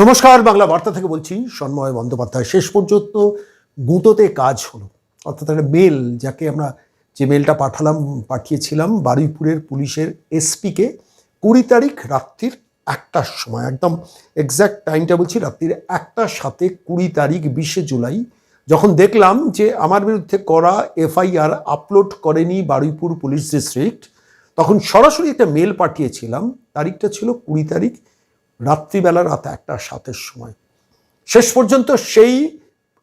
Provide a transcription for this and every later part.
নমস্কার, বাংলা বার্তা থেকে বলছি, সন্ময় বন্দ্যোপাধ্যায়। শেষ পর্যন্ত গুঁতোতে কাজ হলো। অর্থাৎ একটা মেল যাকে আমরা যে মেলটা পাঠালাম, পাঠিয়েছিলাম বারুইপুরের পুলিশের এসপিকে, কুড়ি তারিখ রাত্রির একটার সময়, একদম এক্স্যাক্ট টাইমটা বলছি, রাত্রির একটার সাথে কুড়ি তারিখ বিশে জুলাই, যখন দেখলাম যে আমার বিরুদ্ধে করা এফআইআর আপলোড করেনি বারুইপুর পুলিশ ডিস্ট্রিক্ট তখন সরাসরি একটা মেল পাঠিয়েছিলাম। তারিখটা ছিল কুড়ি তারিখ রাত্রিবেলা রাত একটা সাতের সময়। শেষ পর্যন্ত সেই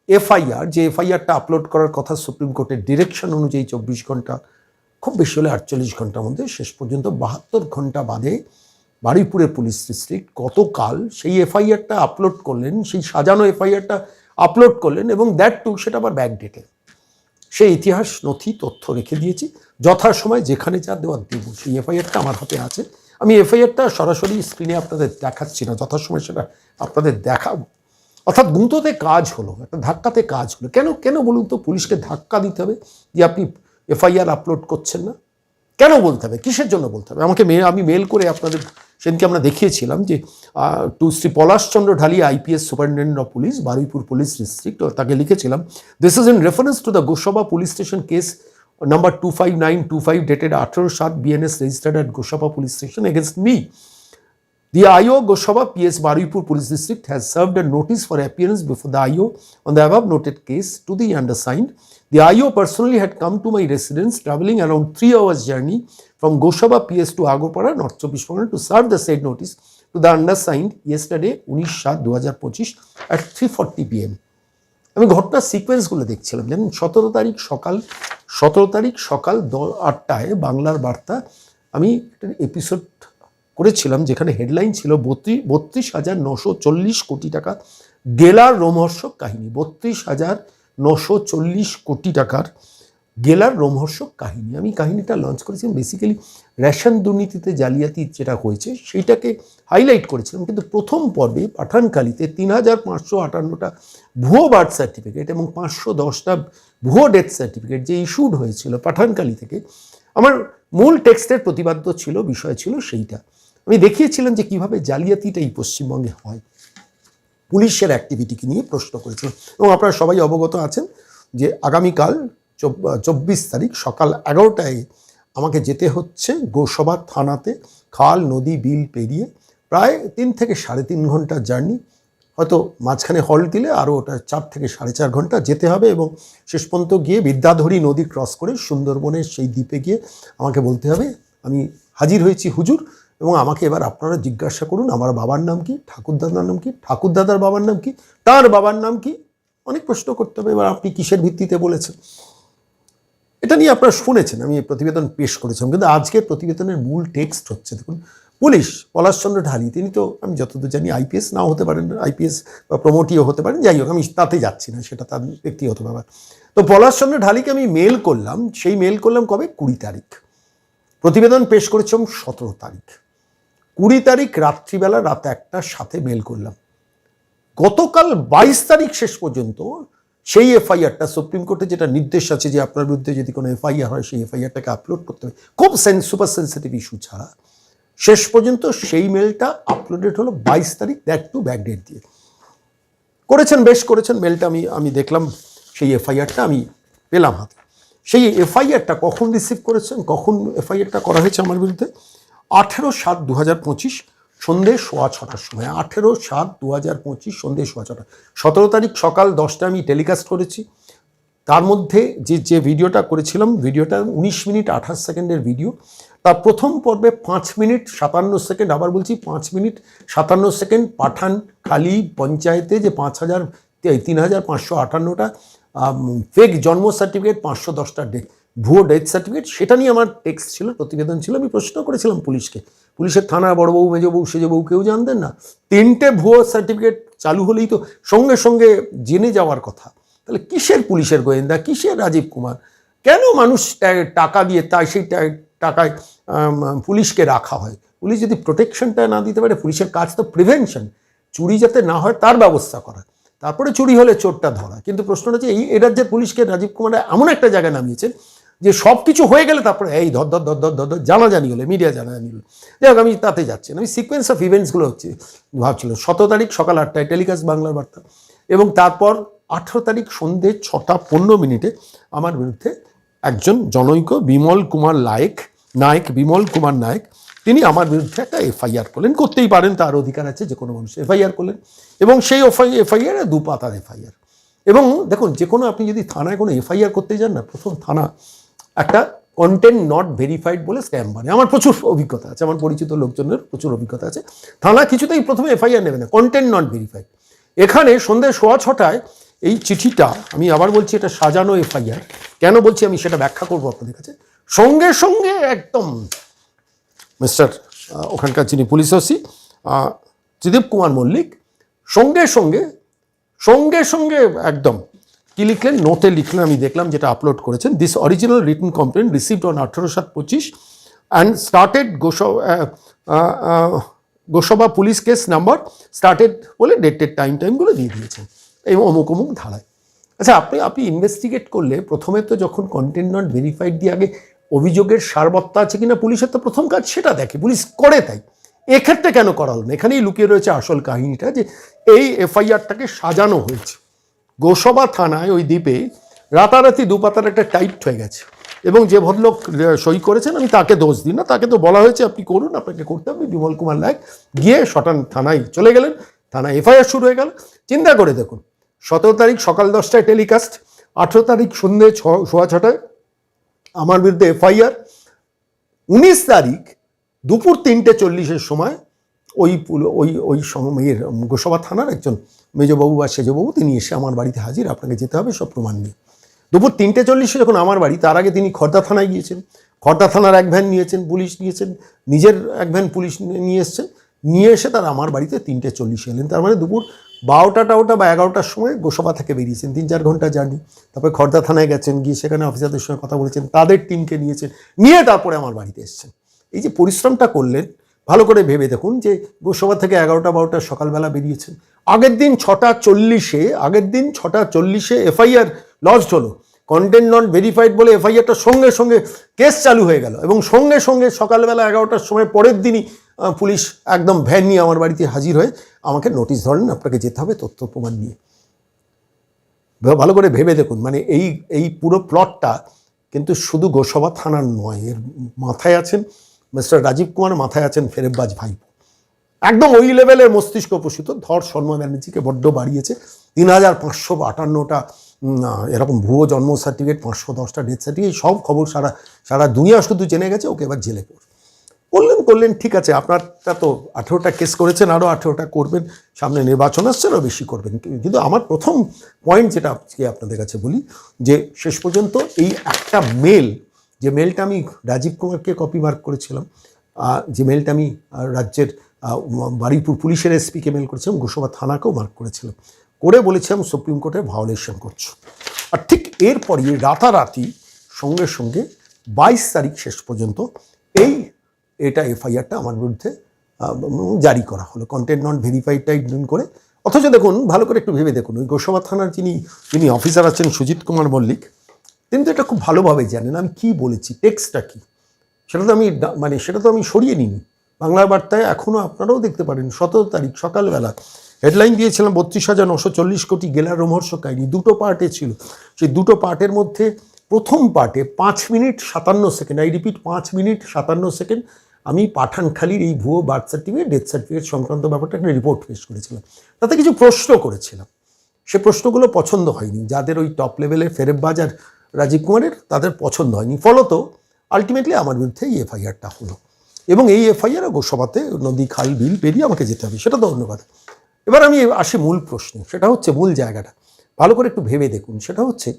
এফআইআর, যে এফআইআরটা আপলোড করার কথা সুপ্রিম কোর্টের ডিরেকশন অনুযায়ী চব্বিশ ঘণ্টা, খুব বেশি হলে আটচল্লিশ ঘণ্টার মধ্যে, শেষ পর্যন্ত বাহাত্তর ঘণ্টা বাদে বারুইপুরের পুলিশ ডিস্ট্রিক্ট গতকাল সেই এফআইআরটা আপলোড করলেন, সেই সাজানো এফআইআরটা আপলোড করলেন এবং দ্যাট টু সেটা আবার ব্যাক ডেটে সেই ইতিহাস নথি, তথ্য রেখে দিয়েছি। যথাসময় যেখানে যা দেওয়ার দেব, সেই এফআইআরটা আমার হাতে আছে। আমি এফআইআরটা সরাসরি স্ক্রিনে আপনাদের দেখাচ্ছি না, যথাসময় সেটা আপনাদের দেখাবো। অর্থাৎ গুঁতোতে কাজ হলো, একটা ধাক্কাতে কাজ হলো। কেন কেন বলুন তো পুলিশকে ধাক্কা দিতে হবে যে আপনি এফআইআর আপলোড করছেন না? কেন বলতে হবে? কিসের জন্য বলতে হবে? আমাকে মেল আমি মেল করে আপনাদের, সেদিনকে আমরা দেখিয়েছিলাম যে to Shri Palashchandra Dhalia IPS superintendent of police Baruipur police district তাকে লিখেছিলাম this is in reference to the Gosaba police station case two five dated আঠেরো সাত BNS registered at Gosaba police station against me The IO Gosaba PS Baripur Police District has served a notice for appearance before the IO on the above noted case to the undersigned. The IO personally had come to my residence traveling around three hours journey from Goshaba PS to Agopara, North Chobbish Pargana to serve the said notice to the undersigned yesterday, 19 সাত দু হাজার পঁচিশ at 3:40 pm. আমি ঘটনার সিকোয়েন্সগুলো দেখছিলাম জানেন সতেরো তারিখ সকাল সতেরো তারিখ সকাল আটটায় বাংলার বার্তা। আমি একটা এপিসোড করেছিলাম যেখানে হেডলাইন ছিল বত্রিশ বত্রিশ হাজার নশো চল্লিশ কোটি টাকা গেলার রোমহর্ষক কাহিনী। বত্রিশ হাজার নশো চল্লিশ কোটি টাকার গেলার রোমহর্ষক কাহিনী। আমি কাহিনীটা লঞ্চ করেছিলাম। বেসিক্যালি রেশন দুর্নীতিতে জালিয়াতি যেটা হয়েছে সেইটাকে হাইলাইট করেছিলাম। কিন্তু প্রথম পর্বে পাঠানকালিতে তিন হাজার পাঁচশো আটান্নটা ভুয়ো বার্থ সার্টিফিকেট এবং পাঁচশো দশটা ভুয়ো ডেথ সার্টিফিকেট যে ইস্যুড হয়েছিল পাঠানকালি থেকে, আমার মূল টেক্সটের প্রতিবাদ্য ছিল, বিষয় ছিল সেইটা। আমি দেখিয়েছিলাম যে কীভাবে জালিয়াতিটা এই পশ্চিমবঙ্গে হয়। পুলিশের অ্যাক্টিভিটিকে নিয়ে প্রশ্ন করেছিলাম এবং আপনারা সবাই অবগত আছেন যে আগামীকাল চব্বিশ তারিখ সকাল এগারোটায় আমাকে যেতে হচ্ছে গোসবা থানাতে, খাল, নদী, বিল পেরিয়ে প্রায় তিন থেকে সাড়ে তিন ঘণ্টার জার্নি। হয়তো মাঝখানে হল দিলে আরও ওটা চার থেকে সাড়ে চার ঘণ্টা যেতে হবে এবং শেষ পর্যন্ত গিয়ে বিদ্যাধরী নদী ক্রস করে সুন্দরবনের সেই দ্বীপে গিয়ে আমাকে বলতে হবে, আমি হাজির হয়েছি হুজুর এবং আমাকে এবার আপনারা জিজ্ঞাসা করুন আমার বাবার নাম কি, ঠাকুরদাদার নাম কি, ঠাকুরদাদার বাবার নাম কি, তার বাবার নাম কি? অনেক প্রশ্ন করতে হবে, এবার আপনি কিসের ভিত্তিতে বলেছেন? এটা নিয়ে আপনারা শুনেছেন, আমি প্রতিবেদন পেশ করেছিলাম, কিন্তু আজকের প্রতিবেদনের মূল টেক্সট হচ্ছে, দেখুন পুলিশ পলাশচন্দ্র ঢালি, তিনি তো, আমি যতদূর জানি আইপিএস নাও হতে পারেন আইপিএস বা প্রমোটিও হতে পারেন, যাই হোক, আমি তাতে যাচ্ছি না, সেটা তার ব্যক্তিগত ব্যাপার। তো পলাশচন্দ্র ঢালিকে আমি মেল করলাম, সেই মেল করলাম কবে? কুড়ি তারিখ। প্রতিবেদন পেশ করেছিলাম সতেরো তারিখ। কুড়ি তারিখ রাত্রিবেলা রাত একটার সাথে মেল করলাম। গতকাল বাইশ তারিখ শেষ পর্যন্ত সেই এফআইআরটা, সুপ্রিম কোর্টে যেটা নির্দেশ আছে যে আপনার বিরুদ্ধে যদি কোনো এফআইআর হয়, সেই এফআইআরটাকে আপলোড করতে হবে। খুব সেন্স সুপার সেন্সিটিভ ইস্যু ছাড়া। শেষ পর্যন্ত সেই মেলটা আপলোডেড হলো বাইশ তারিখ দ্যাট টু ব্যাক ডেট দিয়ে। করেছেন, বেশ করেছেন মেলটা আমি আমি দেখলাম, সেই এফআইআরটা আমি পেলাম হাতে। সেই এফআইআরটা কখন রিসিভ করেছেন, কখন এফআইআরটা করা হয়েছে আমার বিরুদ্ধে? আঠেরো সাত দু হাজার পঁচিশ সন্ধে সোয়া ছটার সময়। আঠেরো সাত দু হাজার পঁচিশ সন্ধে সোয়া ছটা। সতেরো তারিখ সকাল দশটা আমি টেলিকাস্ট করেছি। তার মধ্যে যে যে ভিডিওটা করেছিলাম ভিডিওটা উনিশ মিনিট আঠাশ সেকেন্ডের ভিডিও তার প্রথম পর্বে পাঁচ মিনিট সাতান্ন সেকেন্ড, আবার বলছি পাঁচ মিনিট সাতান্ন সেকেন্ড পাঠান খালি পঞ্চায়েতে যে পাঁচ হাজার, তিন হাজার পাঁচশো আটান্নটা ফেক জন্ম সার্টিফিকেট পাঁচশো দশটা ডে, ভুয়ো ডেথ সার্টিফিকেট সেটা নিয়ে আমার টেক্সট ছিল, প্রতিবেদন ছিল, আমি প্রশ্ন করেছিলাম পুলিশকে। পুলিশের থানা বড়বাবু মেজবাবু সেজবাবু কেউ জানতেন না? তিনটে ভুয়ো সার্টিফিকেট চালু হলেই তো সঙ্গে সঙ্গে জেনে যাওয়ার কথা। তাহলে কিসের পুলিশের গোয়েন্দা? কিসের রাজীব কুমার? কেন মানুষ টাকা দিয়ে তাই সেই টাকায় পুলিশকে রাখা হয়। পুলিশ যদি প্রোটেকশনটা না দিতে পারে, পুলিশের কাজ তো প্রিভেনশন চুরি যাতে না হয়, তার ব্যবস্থা করা। তারপরে চুরি হলে চোরটা ধরা। কিন্তু প্রশ্নটা হচ্ছে, এই এ রাজ্যের পুলিশকে রাজীব কুমার এমন একটা জায়গায় নামিয়েছেন যে সব কিছু হয়ে গেলে তারপরে, এই ধর ধর ধর ধর ধর ধর, জানাজানি হলে মিডিয়া জানাজানি হলো। যাই হোক, আমি তাতে যাচ্ছি। আমি সিকোয়েন্স অফ ইভেন্টসগুলো হচ্ছে ভাবছিল সতেরো তারিখ সকাল আটটায় টেলিকাস্ট বাংলার বার্তা এবং তারপর আঠেরো তারিখ সন্ধ্যে ছটা পনেরো মিনিটে আমার বিরুদ্ধে একজন জনৈক বিমল কুমার লায়ক নায়ক, বিমল কুমার নায়ক, তিনি আমার বিরুদ্ধে একটা এফআইআর করলেন। করতেই পারেন, তার অধিকার আছে, যে কোনো মানুষ এফআইআর করলেন। এবং সেই এফআই, এফআইআর দু পাতার এফআইআর। এবং দেখুন, যে কোনো আপনি যদি থানায় কোনো এফআইআর করতে যান না, প্রথম থানা, একটা কন্টেন্ট নট ভেরিফাইড বলে স্ক্যাম বানে আমার প্রচুর অভিজ্ঞতা আছে, আমার পরিচিত লোকজনের প্রচুর অভিজ্ঞতা আছে। থানা কিছুতেই প্রথমে এফআইআর নেবে না কন্টেন্ট নট ভেরিফাইড এখানে সন্ধ্যে সোয়া ছটায় এই চিঠিটা, আমি আবার বলছি এটা সাজানো এফআইআর। কেন বলছি আমি সেটা ব্যাখ্যা করব আপনাদের কাছে? সঙ্গে সঙ্গে একদম মিস্টার ওখানকার যিনি পুলিশ ওসি ত্রিদীপ কুমার মল্লিক সঙ্গে সঙ্গে সঙ্গে সঙ্গে একদম কি লিখলেন? নোটে লিখলেন, আমি দেখলাম যেটা আপলোড করেছেন। This original return complain received on আঠারো সাত পঁচিশ and started goes Gosaba police case number started বলে ডেটেড টাইম টাইমগুলো দিয়ে দিয়েছেন। এই অমুক অমুক ধারায়। আচ্ছা আপনি আপনি ইনভেস্টিগেট করলে প্রথমে তো যখন কন্টেন্ট নট ভেরিফাইড দিয়ে আগে অভিযোগের সারবত্তা আছে কিনা, পুলিশের তো প্রথম কাজ সেটা দেখে, পুলিশ করে তাই। এক্ষেত্রে কেন করা হলো না? এখানেই লুকিয়ে রয়েছে আসল কাহিনীটা যে এই এফআইআরটাকে সাজানো হয়েছে। গোসবা থানায় ওই দ্বীপে রাতারাতি দুপাতার একটা টাইট হয়ে গেছে এবং যে ভদ্রলোক সই করেছেন, আমি তাকে দোষ দিই না, তাকে তো বলা হয়েছে, আপনি করুন, আপনাকে করতে হবে বিমল কুমার নায়ক। গিয়ে শটান থানায় চলে গেলেন, থানায় এফআইআর শুরু হয়ে গেল। চিন্তা করে দেখুন, সতেরো তারিখ সকাল দশটায় টেলিকাস্ট, আঠেরো তারিখ সন্ধ্যে ছ, সোয়া ছটায় আমার বিরুদ্ধে এফআইআর। উনিশ তারিখ দুপুর তিনটে চল্লিশের সময় ওই ওই ওই সময়ের গোসবা থানার একজন মেজবাবু বা সেজবাবু তিনি এসে আমার বাড়িতে হাজির। আপনাকে যেতে হবে, সব প্রমাণ নিয়ে। দুপুর তিনটে চল্লিশে যখন আমার বাড়ি, তার আগে তিনি খর্দা থানায় গিয়েছেন। খর্দা থানার এক ভ্যান নিয়েছেন, পুলিশ নিয়েছেন নিজের এক ভ্যান পুলিশ নিয়ে এসছেন। নিয়ে এসে তার আমার বাড়িতে তিনটে চল্লিশে এলেন। তার মানে দুপুর বারোটা টাউটা বা এগারোটার সময় গোসভা থেকে বেরিয়েছেন, তিন চার ঘণ্টা জার্নি। তারপরে খর্দা থানায় গেছেন, গিয়ে সেখানে অফিসারদের সঙ্গে কথা বলেছেন, তাদের টিমকে নিয়েছেন, নিয়ে তারপরে আমার বাড়িতে এসছেন। এই যে পরিশ্রমটা করলেন, ভালো করে ভেবে দেখুন যে গোসভা থেকে এগারোটা বারোটা সকালবেলা বেরিয়েছেন। আগের দিন ছটা চল্লিশে, আগের দিন ছটা চল্লিশে এফআইআর লঞ্চ হলো। কন্টেন্ট নট ভেরিফাইড বলে এফআইআরটা সঙ্গে সঙ্গে কেস চালু হয়ে গেল এবং সঙ্গে সঙ্গে সকালবেলা এগারোটার সময় পরের দিনই পুলিশ একদম ভ্যান নিয়ে আমার বাড়িতে হাজির হয়ে আমাকে নোটিশ ধরেন আপনাকে যেতে হবে তথ্য প্রমাণ নিয়ে। ভালো করে ভেবে দেখুন মানে এই এই পুরো প্লটটা কিন্তু শুধু গোসভা থানার নয়, এর মাথায় আছেন মিস্টার রাজীব কুমার, মাথায় আছেন ফেরেববাজ ভাই একদম ওই লেভেলের মস্তিষ্ক প্রসূত, ধর শর্মা ব্যানার্জিকে বড্ড বাড়িয়েছে, তিন হাজার পাঁচশো আটান্নটা এরকম ভুয়ো জন্ম সার্টিফিকেট পাঁচশো, দশটা ডেথ সার্টিফিকেট সব খবর সারা সারা দুনিয়া শুধু জেনে গেছে, ওকে এবার জেলে পড়। করলেন করলেন, ঠিক আছে, আপনারটা তো আঠেরোটা কেস করেছেন আরও আঠেরোটা করবেন, সামনে নির্বাচন আসছে আরও বেশি করবেন। কিন্তু আমার প্রথম পয়েন্ট যেটা আজকে আপনাদের কাছে বলি, যে শেষ পর্যন্ত এই একটা মেল যে মেলটা আমি রাজীব কুমারকে কপি মার্ক করেছিলাম যে মেলটা আমি রাজ্যের বারুইপুর পুলিশের এসপিকে মেল করেছিলাম, গোসবা থানাকেও মার্ক করেছিলাম। করে বলেছে আমি সুপ্রিম কোর্টে ভায়োলেশন করছ। আর ঠিক এরপরই রাতারাতি সঙ্গে সঙ্গে বাইশ তারিখ শেষ পর্যন্ত এই, এটা এফআইআরটা আমার বিরুদ্ধে জারি করা হলো। কন্টেন্ট নট ভেরিফাইড টাইপ করে। অথচ দেখুন, ভালো করে একটু ভেবে দেখুন, ওই গোসবা থানার যিনি যিনি অফিসার আছেন সুজিত কুমার মল্লিক, তিনি তো এটা খুব ভালোভাবে জানেন। আমি কী বলেছি টেক্সটটা কী? সেটা তো আমি মানে সেটা তো আমি সরিয়ে নিইনি। বাংলা বার্তায় এখনও আপনারাও দেখতে পারেন সতেরো তারিখ সকালবেলা হেডলাইন দিয়েছিলাম বত্রিশ হাজার নশো চল্লিশ কোটি গেলার রোমহর্ষ কাহিনী। দুটো পার্টে ছিল। সেই দুটো পার্টের মধ্যে প্রথম পার্টে পাঁচ মিনিট সাতান্ন সেকেন্ড। আই রিপিট পাঁচ মিনিট সাতান্ন সেকেন্ড আমি পাঠানখালির এই ভুয়ো বার্থ সার্টিফিকেট ডেথ সার্টিফিকেট সংক্রান্ত ব্যাপারটা একটা রিপোর্ট পেশ করেছিলাম। তাতে কিছু প্রশ্ন করেছিলাম। সে প্রশ্নগুলো পছন্দ হয়নি। যাদের ওই টপ লেভেলে ফেরেববাজ আর রাজীব কুমারের, তাদের পছন্দ হয়নি। ফলত আলটিমেটলি আমার বিরুদ্ধে এই এফআইআরটা হলো। এবং এই এফআইআর গোসভাতে নদী, খাল, বিল পেরিয়ে আমাকে যেতে হবে, সেটা কথা এবার আমি আসি মূল প্রশ্ন, সেটা হচ্ছে মূল জায়গাটা। ভালো করে একটু ভেবে দেখুন, সেটা হচ্ছে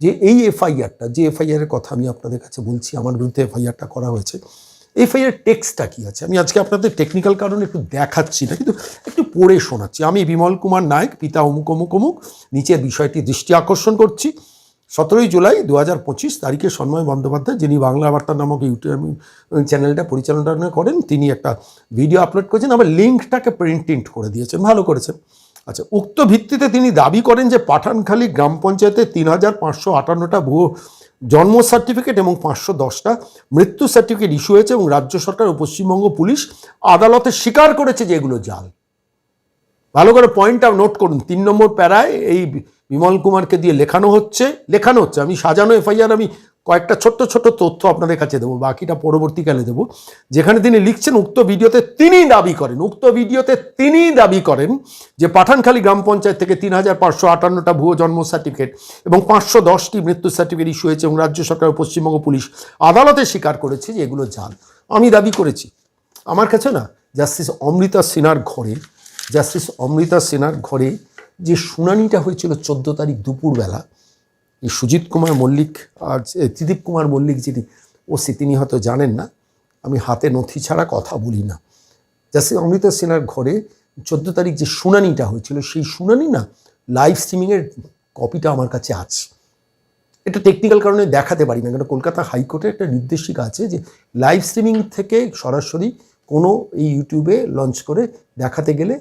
যে এই এফআইআরটা, যে এফআইআরের কথা আমি আপনাদের কাছে বলছি, আমার বিরুদ্ধে এফআইআরটা করা হয়েছে, এফআইআর টেক্সটটা কী আছে? আমি আজকে আপনাদের টেকনিক্যাল কারণে একটু দেখাচ্ছি না, কিন্তু একটু পড়ে শোনাচ্ছি। আমি বিমল কুমার নায়ক, পিতা অমুক অমুক অমুক, নিচের বিষয়টি দৃষ্টি আকর্ষণ করছি। সতেরোই জুলাই দু হাজার পঁচিশ তারিখে সন্ময় বন্দ্যোপাধ্যায়, যিনি বাংলা বার্তা নামক ইউটিউব চ্যানেলটা পরিচালনা করেন, তিনি একটা ভিডিও আপলোড করেছেন, আবার লিঙ্কটাকে প্রিন্ট টিন্ট করে দিয়েছেন, ভালো করেছেন। আচ্ছা উক্ত ভিত্তিতে তিনি দাবি করেন যে পাঠানখালী গ্রাম পঞ্চায়েতে তিন হাজার পাঁচশো আটান্নটা ভুয়ো জন্ম সার্টিফিকেট এবং পাঁচশো দশটা মৃত্যু সার্টিফিকেট ইস্যু হয়েছে এবং রাজ্য সরকার ও পশ্চিমবঙ্গ পুলিশ আদালতে স্বীকার করেছে যে এগুলো জাল। ভালো করে পয়েন্টটা নোট করুন। তিন নম্বর প্যারায় এই বিমল কুমারকে দিয়ে লেখানো হচ্ছে লেখানো হচ্ছে। আমি সাজানো এফআইআর আমি কয়েকটা ছোট্ট ছোট্ট তথ্য আপনাদের কাছে দেবো, বাকিটা পরবর্তীকালে দেবো। যেখানে তিনি লিখছেন, উক্ত ভিডিওতে তিনি দাবি করেন, উক্ত ভিডিওতে তিনি দাবি করেন যে পাঠানখালী গ্রাম পঞ্চায়েত থেকে তিন হাজার পাঁচশো আটান্নটা ভুয়ো জন্ম সার্টিফিকেট এবং পাঁচশো দশটি মৃত্যু সার্টিফিকেট ইস্যু হয়েছে এবং রাজ্য সরকার পশ্চিমবঙ্গ পুলিশ আদালতে স্বীকার করেছে যে এগুলো জাল। আমি দাবি করেছি। আমার কাছে না জাস্টিস অমৃতা সিনহার ঘরে জাস্টিস অমৃতা সেনার ঘরে যে শুনানিটা হয়েছিল চোদ্দ তারিখ দুপুরবেলা, এই সুজিত কুমার মল্লিক আর ত্রিদীপ কুমার মল্লিক যিনি ওসি তিনি হয়তো জানেন না, আমি হাতে নথি ছাড়া কথা বলি না। জাস্টিস অমৃতা সেনার ঘরে চোদ্দ তারিখ যে শুনানিটা হয়েছিল, সেই শুনানি না লাইভ স্ট্রিমিংয়ের কপিটা আমার কাছে আছে। এটা টেকনিক্যাল কারণে দেখাতে পারি না, কেন কলকাতা হাইকোর্টের একটা নির্দেশিকা আছে যে লাইভ স্ট্রিমিং থেকে সরাসরি কোনো এই ইউটিউবে লঞ্চ করে দেখাতে গেলে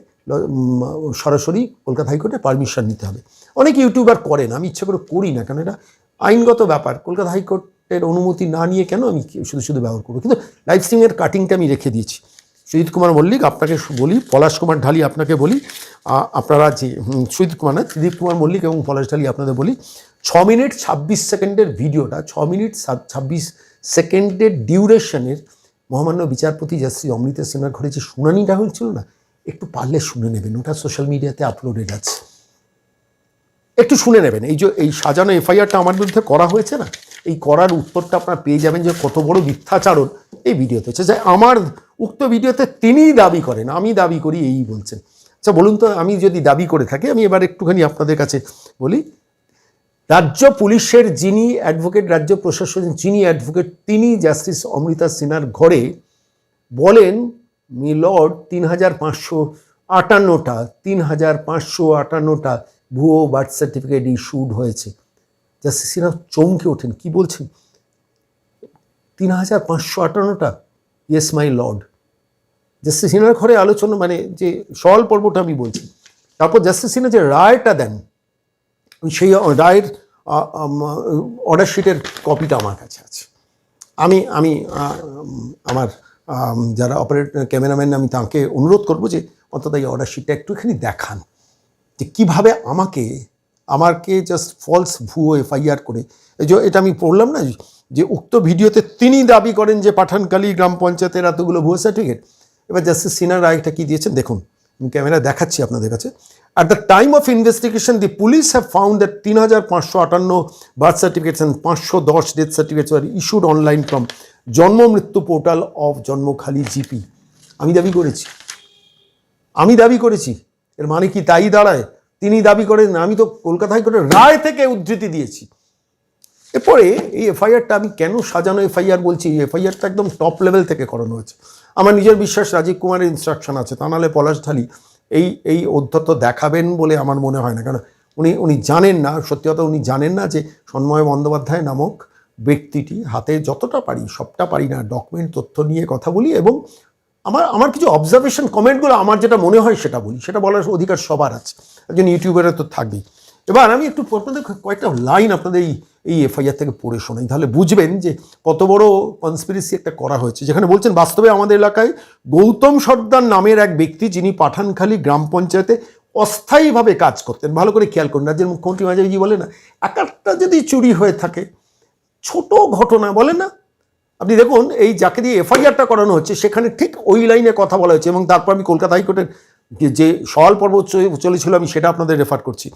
সরাসরি কলকাতা হাইকোর্টে পারমিশন নিতে হবে। অনেক ইউটিউবার করেন, আমি ইচ্ছে করে করি না কারণ এটা আইনগত ব্যাপার। কলকাতা হাইকোর্টের অনুমতি না নিয়ে কেন আমি শুধু শুধু ব্যবহার করব? কিন্তু লাইভ স্ট্রিমের কাটিংটা আমি রেখে দিয়েছি। সুজিত কুমার মল্লিক, আপনাকে বলি, পলাশ কুমার ঢালি আপনাকে বলি আপনারা যে সুজিত কুমার না ত্রিদীপ কুমার মল্লিক এবং পলাশ ঢালি আপনাদের বলি, ছ মিনিট ছাব্বিশ সেকেন্ডের ভিডিওটা, ছ মিনিট ছাব্বিশ সেকেন্ডের ডিউরেশনের মহামান্য বিচারপতি জাস্টিস অমৃতা সিনহার ঘরে যে শুনানিটা হয়েছিল না একটু পারলে শুনে নেবেন, ওটা সোশ্যাল মিডিয়াতে আপলোডেড আছে। একটু শুনে নেবেন, এই যে, এই সাজানো এফআইআরটা আমার বিরুদ্ধে করা হয়েছে না, এই করার উত্তরটা আপনারা পেয়ে যাবেন যে কত বড় মিথ্যাচারণ এই ভিডিওতে হচ্ছে। যে আমার উক্ত ভিডিওতে তিনিই দাবি করেন, আমি দাবি করি এই বলছেন। আচ্ছা বলুন তো, আমি যদি দাবি করে থাকি, আমি এবার একটুখানি আপনাদের কাছে বলি, রাজ্য পুলিশের যিনি অ্যাডভোকেট রাজ্য প্রশাসনের যিনি অ্যাডভোকেট তিনি জাস্টিস অমৃতা সিনহার ঘরে বলেন মিলর্ড তিন হাজার পাঁচশো আটান্নটা তিন হাজার পাঁচশো আটান্নটা ভুয়ো বার্থ সার্টিফিকেট ইস্যুড হয়েছে। জাস্টিস সিনহা চমকে ওঠেন কি বলছেন? তিন হাজার পাঁচশো আটান্নটা? ইয়েস মাই লর্ড জাস্টিস সিনহার ঘরে আলোচনা মানে যে সরল পর্বটা আমি বলছি তারপর জাস্টিস সিনহা যে রায়টা দেন সেই রায়ের অর্ডার শিটের কপিটা আমার কাছে আছে। আমি আমি আমার আম, যারা অপারেট ক্যামেরাম্যান আমি তাকে অনুরোধ করব যে অন্তত এই অর্ডার শিটটা একটুখানি দেখান যে কীভাবে আমাকে আমাকে জাস্ট ফলস ভুয়ো এফআইআর করে। এই যে এটা আমি পড়লাম না, যে উক্ত ভিডিওতে তিনি দাবি করেন যে পাঠানকালী গ্রাম পঞ্চায়েতের এতগুলো ভুয়ো সার্টিফিকেট এবার জাস্টিস সিনহা রায়টা কী দিয়েছেন? দেখুন, আমি ক্যামেরা দেখাচ্ছি আপনাদের কাছে। At the time of investigation the police have found that তিন হাজার পাঁচশো আটান্ন বার্থ সার্টিফিকেটস অ্যান্ড পাঁচশো দশ death certificates are issued online from জন্ম মৃত্যু পোর্টাল অফ জন্মখালি জিপি আমি দাবি করেছি। আমি দাবি করেছি। এর মানে কি তাই দাঁড়ায়? তিনি দাবি করেন, আমি তো কলকাতা হাইকোর্টের রায় থেকে উদ্ধৃতি দিয়েছি। এরপরে এই এফআইআরটা আমি কেন সাজানো এফআইআর বলছি? এই এফআইআরটা একদম টপ লেভেল থেকে করানো হয়েছে। আমার নিজের বিশ্বাস, রাজীব কুমারের ইনস্ট্রাকশন আছে। তা নাহলে পলাশ ঢালি এই এই অধ্যত্ত দেখাবেন বলে আমার মনে হয় না। কারণ উনি উনি জানেন না, সত্যি কথা উনি জানেন না যে সন্ময় বন্দ্যোপাধ্যায় নামক ব্যক্তিটি হাতে যতটা পারি, সবটা পারি না ডকুমেন্ট তথ্য নিয়ে কথা বলি এবং আমার আমার কিছু অবজারভেশন কমেন্টগুলো আমার যেটা মনে হয় সেটা বলি। সেটা বলার অধিকার সবার আছে। একজন ইউটিউবারের তো থাকবেই এবার আমি একটু আপনাদের কয়েকটা লাইন আপনাদের এই এই এফআইআর থেকে পড়ে শোনাই। তাহলে বুঝবেন যে কত বড় কনস্পিরেসি একটা করা হয়েছে। যেখানে বলছেন, বাস্তবে আমাদের এলাকায় গৌতম সর্দার নামের এক ব্যক্তি যিনি পাঠানখালী গ্রাম পঞ্চায়েতে অস্থায়ীভাবে কাজ করতেন। ভালো করে খেয়াল করুন, রাজ্যের মুখ্যমন্ত্রী মাঝে গিয়ে বলে না? এক একটা যদি চুরি হয়ে থাকে, ছোট ঘটনা বলে না? আপনি দেখুন, এই যাকে দিয়ে এফআইআরটা করানো হচ্ছে, সেখানে ঠিক ওই লাইনে কথা বলা হয়েছে এবং তারপর আমি কলকাতা হাইকোর্টের যে- সওয়াল পর্ব চলেছিল, আমি সেটা আপনাদের রেফার করছি।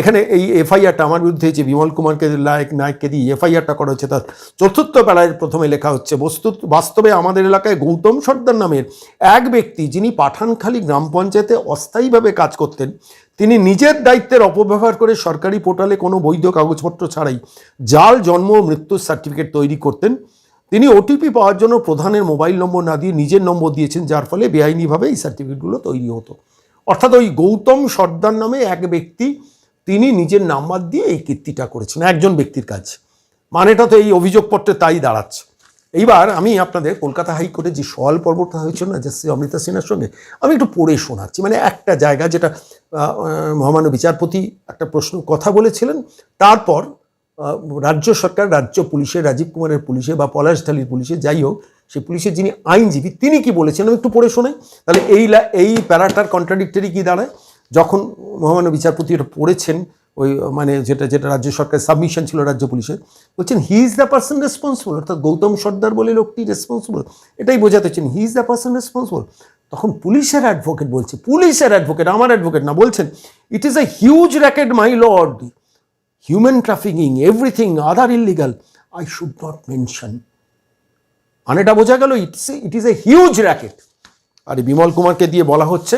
এখানে এই এফআইআরটা আমার বিরুদ্ধে যে বিমল কুমারকে নায়ক নায়ককে দিয়ে এফআইআরটা করা হচ্ছে, তার চতুর্থ বেলায় প্রথমে লেখা হচ্ছে বস্তু বাস্তবে আমাদের এলাকায় গৌতম সর্দার নামের এক ব্যক্তি যিনি পাঠানখালী গ্রাম পঞ্চায়েতে অস্থায়ীভাবে কাজ করতেন, তিনি নিজের দায়িত্বের অপব্যবহার করে সরকারি পোর্টালে কোনো বৈধ কাগজপত্র ছাড়াই জাল জন্ম ও মৃত্যুর সার্টিফিকেট তৈরি করতেন। তিনি ওটিপি পাওয়ার জন্য প্রধানের মোবাইল নম্বর না দিয়ে নিজের নম্বর দিয়েছেন, যার ফলে বেআইনিভাবে এই সার্টিফিকেটগুলো তৈরি হতো। অর্থাৎ ওই গৌতম সর্দার নামে এক ব্যক্তি, তিনি নিজের নাম্বার দিয়ে এই কীর্তিটা করেছেন একজন ব্যক্তির কাজ। মানেটা তো এই অভিযোগপত্রে তাই দাঁড়াচ্ছে। এইবার আমি আপনাদের কলকাতা হাইকোর্টে যে সওয়াল পর্বটা হয়েছিল না জাস্টিস অমৃতা সিনহার সঙ্গে, আমি একটু পড়ে শোনাচ্ছি। মানে একটা জায়গা যেটা মহামান্য বিচারপতি একটা প্রশ্ন, কথা বলেছিলেন, তারপর রাজ্য সরকার, রাজ্য পুলিশে রাজীব কুমারের পুলিশে বা পলাশঢালির পুলিশে যাই হোক সেই পুলিশের যিনি আইনজীবী, তিনি কি বলেছেন? আমি একটু পড়ে শোনাই। তাহলে এই এই প্যারাটার কন্ট্রাডিক্টরি কি দাঁড়ায়? যখন মহামান্য বিচারপতি এটা পড়েছেন, ওই মানে যেটা যেটা রাজ্য সরকারের সাবমিশন ছিল রাজ্য পুলিশের, বলছেন he is the person responsible অর্থাৎ গৌতম সর্দার বলে লোকটি রেসপন্সিবল এটাই বোঝাতে চান he is the person responsible তখন পুলিশের অ্যাডভোকেট বলছে, পুলিশের অ্যাডভোকেট আমার অ্যাডভোকেট না। বলছেন it is a huge racket my lord human trafficking everything other illegal I should not mention মানে এটা বোঝা গেল it's it is a huge racket আর বিমল কুমারকে দিয়ে বলা হচ্ছে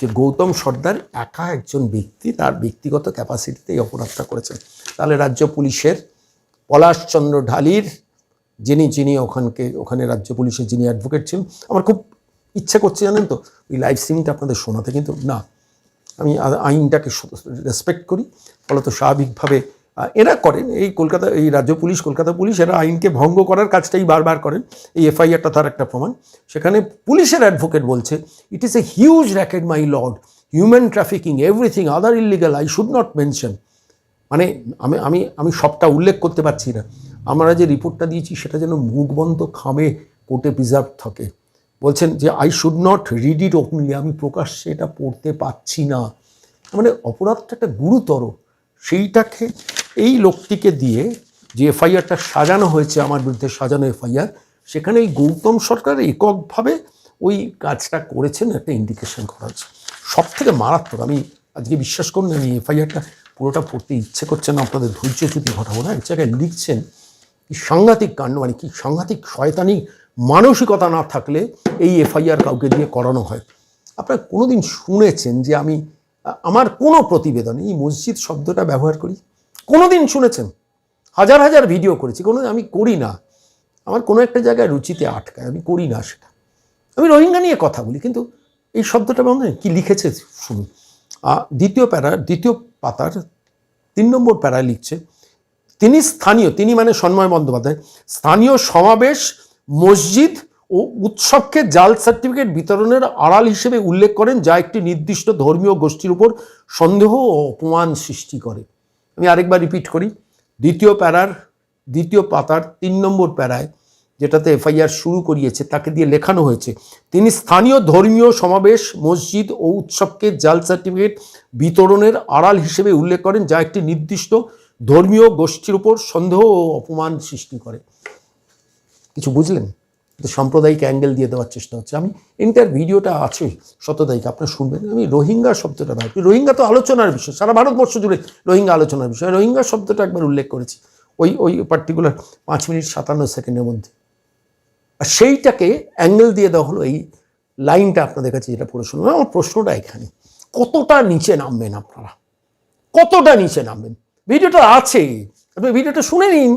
যে গৌতম সর্দার একা একজন ব্যক্তি, তার ব্যক্তিগত ক্যাপাসিটিতে এই অপরাধটা করেছেন। তাহলে রাজ্য পুলিশের পলাশচন্দ্র ঢালির যিনি যিনি ওখানকে, ওখানে রাজ্য পুলিশের যিনি অ্যাডভোকেট ছিলেন, আমার খুব ইচ্ছে করছে জানেন তো, ওই লাইভ স্ট্রিমটা আপনাদের শোনাতে, কিন্তু না। আমি আইনটাকে রেসপেক্ট করি, ফলত স্বাভাবিকভাবে এরা করেন। এই কলকাতা, এই রাজ্য পুলিশ, কলকাতা পুলিশ, এরা আইনকে ভঙ্গ করার কাজটাই বারবার করেন। এই এফআইআরটা তার একটা প্রমাণ। সেখানে পুলিশের অ্যাডভোকেট বলছে it is a huge racket my lord human trafficking everything other illegal I should not mention মানে আমি আমি আমি সবটা উল্লেখ করতে পারছি না। আমরা যে রিপোর্টটা দিয়েছি, সেটা যেন মুখ বন্ধ খামে, কোর্টে প্রিজার্ভ থাকে। বলছেন যে I should not read it openly আমি প্রকাশ্যে এটা পড়তে পাচ্ছি না। মানে অপরাধটা একটা গুরুতর। সেইটাকে, এই লোকটিকে দিয়ে যে এফআইআরটা সাজানো হয়েছে, আমার বিরুদ্ধে সাজানো এফআইআর, সেখানে এই গৌতম সরকার এককভাবে ওই কাজটা করেছেন, একটা ইন্ডিকেশন করা হচ্ছে সব থেকে মারাত্মক, আমি আজকে বিশ্বাস করুন আমি এফআইআরটা পুরোটা পড়তে ইচ্ছে করছে না, আপনাদের ধৈর্যচ্যুতি ঘটাবো না, এক জায়গায় লিখছেন, কি সাংঘাতিক কাণ্ড মানে কি সাংঘাতিক শয়তানি মানসিকতা না থাকলে এই এফআইআর কাউকে দিয়ে করানো হয়। আপনারা কোনোদিন শুনেছেন যে আমি আমার কোনো প্রতিবেদনে, এই মসজিদ শব্দটা ব্যবহার করি। কোনোদিন শুনেছেন? হাজার হাজার ভিডিও করেছি। কোনো আমি করি না। আমার কোনো একটা জায়গায় রুচিতে আটকায়। আমি করি না সেটা। আমি রোহিঙ্গা নিয়ে কথা বলি, কিন্তু এই শব্দটা মনে কি লিখেছে শুনুন। দ্বিতীয় প্যারা, দ্বিতীয় পাতার তিন নম্বর প্যারায় লিখছে, তিনি স্থানীয়, তিনি মানে সন্ময় বন্দ্যোপাধ্যায়, স্থানীয় সমাবেশ, মসজিদ ও উৎসবকে জাল সার্টিফিকেট বিতরণের আড়াল হিসেবে উল্লেখ করেন, যা একটি নির্দিষ্ট ধর্মীয় গোষ্ঠীর উপর সন্দেহ ও অপমান সৃষ্টি করে। আমি আরেকবার রিপিট করি। দ্বিতীয় প্যারার, দ্বিতীয় পাতার তিন নম্বর প্যারায়, যেটাতে এফআইআর শুরু করিয়েছে, তাকে দিয়ে লেখানো হয়েছে, তিনি স্থানীয় ধর্মীয় সমাবেশ, মসজিদ ও উৎসবকে জাল সার্টিফিকেট বিতরণের আড়াল হিসেবে উল্লেখ করেন, যা একটি নির্দিষ্ট ধর্মীয় গোষ্ঠীর উপর সন্দেহ ও অপমান সৃষ্টি করে। কিছু বুঝলেন? তো সাম্প্রদায়িক অ্যাঙ্গেল দিয়ে দেওয়ার চেষ্টা হচ্ছে। আমি এন্টার ভিডিওটা আছে শতদায়িক, আপনারা শুনবেন। আমি রোহিঙ্গা শব্দটা করি রোহিঙ্গা তো আলোচনার বিষয়, সারা ভারতবর্ষ জুড়ে রোহিঙ্গা আলোচনার বিষয়। রোহিঙ্গা শব্দটা একবার উল্লেখ করেছি, ওই ওই পার্টিকুলার পাঁচ মিনিট সাতান্ন সেকেন্ডের মধ্যে। আর সেইটাকে অ্যাঙ্গেল দিয়ে দেওয়া হলো, এই লাইনটা আপনাদের কাছে যেটা পড়ে শুনলাম। আমার প্রশ্নটা এখানে, কতটা নিচে নামবেন আপনারা? কতটা নিচে নামবেন? ভিডিওটা আছে, আপনি ভিডিওটা শুনে নিন।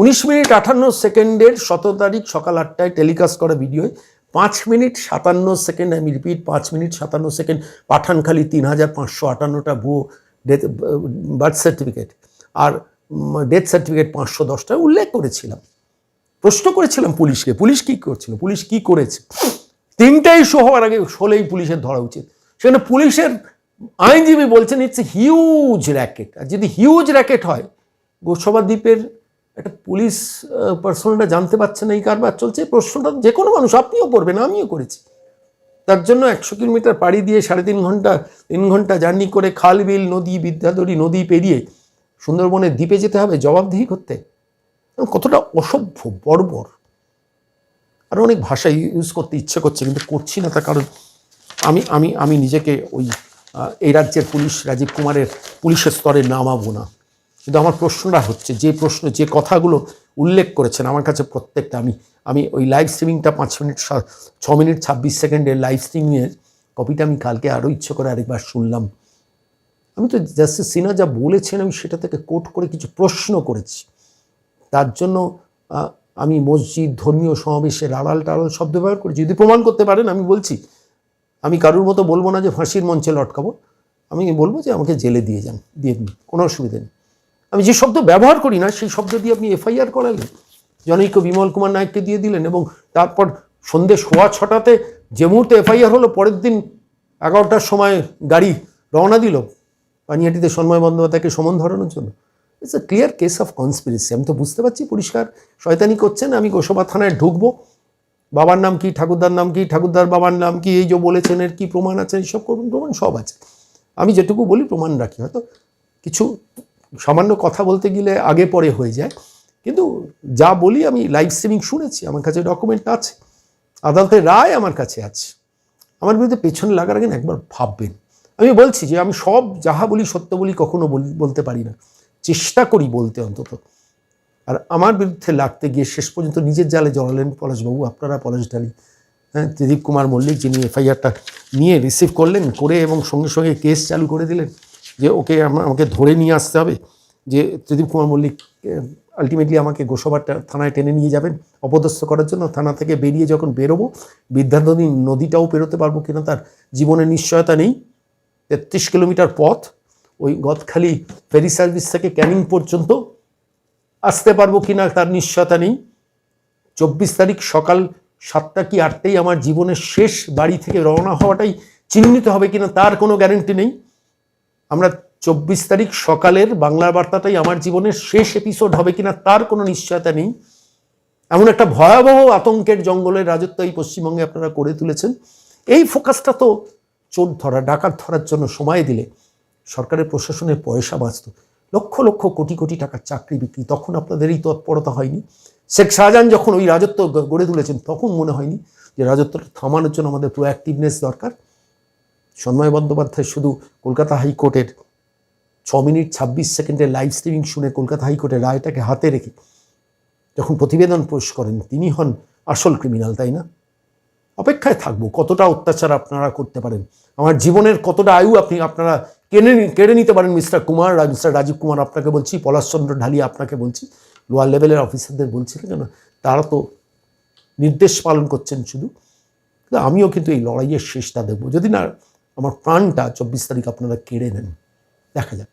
উনিশ মিনিট আটান্ন সেকেন্ডের সতেরো তারিখ সকাল আটটায় টেলিকাস্ট করা ভিডিওয় পাঁচ মিনিট সাতান্ন সেকেন্ড, আমি রিপিট পাঁচ মিনিট সাতান্ন সেকেন্ড। পাঠানখালি তিন হাজার পাঁচশো আটান্নটা ভুয়ো ডেথ বার্থ সার্টিফিকেট আর ডেথ সার্টিফিকেট পাঁচশো দশটা উল্লেখ করেছিলাম। প্রশ্ন করেছিলাম পুলিশকে, পুলিশ কি করছিল? পুলিশ কি করেছে? তিনটাই শো হওয়ার আগে হলেই পুলিশের ধরা উচিত। সেখানে পুলিশের আইনজীবী বলছেন ইটস হিউজ র্যাকেট আর যদি হিউজ র্যাকেট হয় গোসবা দ্বীপের একটা পুলিশ পার্সোনালটা জানতে পারছে না, এই কারবার চলছে প্রশ্নটা যে কোনো মানুষ, আপনিও করবেন, আমিও করেছি। তার জন্য একশো কিলোমিটার পাড়ি দিয়ে সাড়ে তিন ঘণ্টা তিন ঘণ্টা জার্নি করে খাল, বিল, নদী, বিদ্যাধরী নদী পেরিয়ে সুন্দরবনের দ্বীপে যেতে হবে, জবাবদিহি করতে। কতটা অসভ্য, বর্বর। আরও অনেক ভাষা ইউজ করতে ইচ্ছে করছে, কিন্তু করছি না তার কারণ আমি আমি আমি নিজেকে ওই এই রাজ্যের পুলিশ, রাজীব কুমারের পুলিশের স্তরে নামাবো না। কিন্তু আমার প্রশ্নটা হচ্ছে, যে প্রশ্ন, যে কথাগুলো উল্লেখ করেছেন, আমার কাছে প্রত্যেকটা, আমি আমি ওই লাইভ স্ট্রিমিংটা পাঁচ মিনিট, ছ মিনিট ছাব্বিশ সেকেন্ডের লাইভ স্ট্রিমিংয়ের কপিটা আমি কালকে আরও ইচ্ছে করে আরেকবার শুনলাম। আমি তো জাস্টিস সিনহা যা বলেছেন, আমি সেটা থেকে কোট করে কিছু প্রশ্ন করেছি। তার জন্য আমি মসজিদ, ধর্মীয় সমাবেশের আড়াল টাড়াল শব্দ ব্যবহার করেছি। যদি প্রমাণ করতে পারেন, আমি বলছি, আমি কারুর মতো বলব না যে ফাঁসির মঞ্চে লটকাবো। আমি বলব যে আমাকে জেলে দিয়ে যান, দিয়ে দিন, কোনো অসুবিধা নেই। আমি যে শব্দ ব্যবহার করি না, সেই শব্দ দিয়ে আপনি এফআইআর করালেন? জনৈক বিমল কুমার নায়ককে দিয়ে দিলেন এবং তারপর সন্ধ্যে সোয়া ছটাতে যে মুহূর্তে এফআইআর হলো, পরের দিন এগারোটার সময় গাড়ি রওনা দিল পানিয়াটিতে সন্ময় বন্দ্যোপাধ্যায়কে সমন ধরানোর জন্য। It's a clear case of conspiracy আমি তো বুঝতে পারছি পরিষ্কার। শয়তানি করছেন, আমি গোসবা থানায় ঢুকবো। বাবার নাম কি, ঠাকুরদার নাম কি, ঠাকুরদার বাবার নাম কি, এই যে বলেছেন, এর কি প্রমাণ আছে, এইসব করবেন, প্রমাণ সব আছে। আমি যেটুকু বলি, প্রমাণ রাখি। হয়তো কিছু সামান্য কথা বলতে গেলে আগে পরে হয়ে যায়। কিন্তু যা বলি আমি লাইভ স্ট্রিমিং শুনেছি, আমার কাছে ডকুমেন্ট আছে, আদালতের রায় আমার কাছে আছে। আমার বিরুদ্ধে পেছনে লাগার আগে একবার ভাববেন। আমি বলছি যে আমি সব যাহা বলি, সত্য বলি, কখনো বলি বলতে পারি না। চেষ্টা করি বলতে অন্তত। আর আমার বিরুদ্ধে লাগতে গিয়ে শেষ পর্যন্ত নিজের জালে জড়ালেন পলাশবাবু, আপনারা পলাশ ডালি হ্যাঁ ত্রিদীপ কুমার মল্লিক যিনি এফআইআরটা নিয়ে রিসিভ করলেন, করে এবং সঙ্গে সঙ্গে কেস চালু করে দিলেন। যে ওকে আমা- আমাকে ধরে নিয়ে আসতে হবে, যে ত্রিদীপ কুমার মল্লিক আলটিমেটলি আমাকে গোসবারটা থানায় টেনে নিয়ে যাবেন অপদস্থ করার জন্য। থানা থেকে বেরিয়ে যখন বেরোবো বিদ্যানদী নদীটাও পেরোতে পারব কিনা তার জীবনের নিশ্চয়তা নেই। তেত্রিশ কিলোমিটার পথ, ওই গদখালি ফেরি সার্ভিস থেকে ক্যানিং পর্যন্ত আসতে পারব কিনা তার নিশ্চয়তা নেই। চব্বিশ তারিখ সকাল সাতটা কি আটটাই আমার জীবনের শেষ বাড়ি থেকে রওনা হওয়াটাই চিহ্নিত হবে কিনা তার কোনো গ্যারেন্টি নেই। আমরা চব্বিশ তারিখ সকালের বাংলা বার্তাটাই আমার জীবনের শেষ এপিসোড হবে কিনা তার কোনো নিশ্চয়তা নেই। এমন একটা ভয়াবহ আতঙ্কের জঙ্গলের রাজত্ব এই পশ্চিমবঙ্গে আপনারা করে তুলেছেন। এই ফোকাসটা তো চোর ধরা, ডাকাত ধরার জন্য সময় দিলে সরকারের প্রশাসনের পয়সা বাঁচত। লক্ষ লক্ষ কোটি কোটি টাকার চাকরি বিক্রি, তখন আপনাদের এই তৎপরতা হয়নি। শেখ শাহজাহান যখন ওই রাজত্ব গড়ে তুলেছেন, তখন মনে হয়নি যে রাজত্বটা থামানোর জন্য আমাদের প্রোঅ্যাক্টিভনেস দরকার। সন্ময় বন্দ্যোপাধ্যায় শুধু কলকাতা হাইকোর্টের ছ মিনিট ছাব্বিশ সেকেন্ডের লাইভ স্ট্রিমিং শুনে কলকাতা হাইকোর্টের রায়টাকে হাতে রেখে যখন প্রতিবেদন পেশ করেন, তিনি হন আসল ক্রিমিনাল তাই না? অপেক্ষায় থাকব, কতটা অত্যাচার আপনারা করতে পারেন। আমার জীবনের কতটা আয়ু আপনি, আপনারা কেড়ে কেড়ে নিতে পারেন, মিস্টার কুমার মিস্টার রাজীব কুমার আপনাকে বলছি, পলাশচন্দ্র ঢালি আপনাকে বলছি লোয়ার লেভেলের অফিসারদের বলছি কেন তারা তো নির্দেশ পালন করছেন শুধু। আমিও কিন্তু এই লড়াইয়ের শেষটা দেখব। যদি না আমার প্রাণটা চব্বিশ তারিখ আপনারা কেড়ে নেন। দেখা যাক।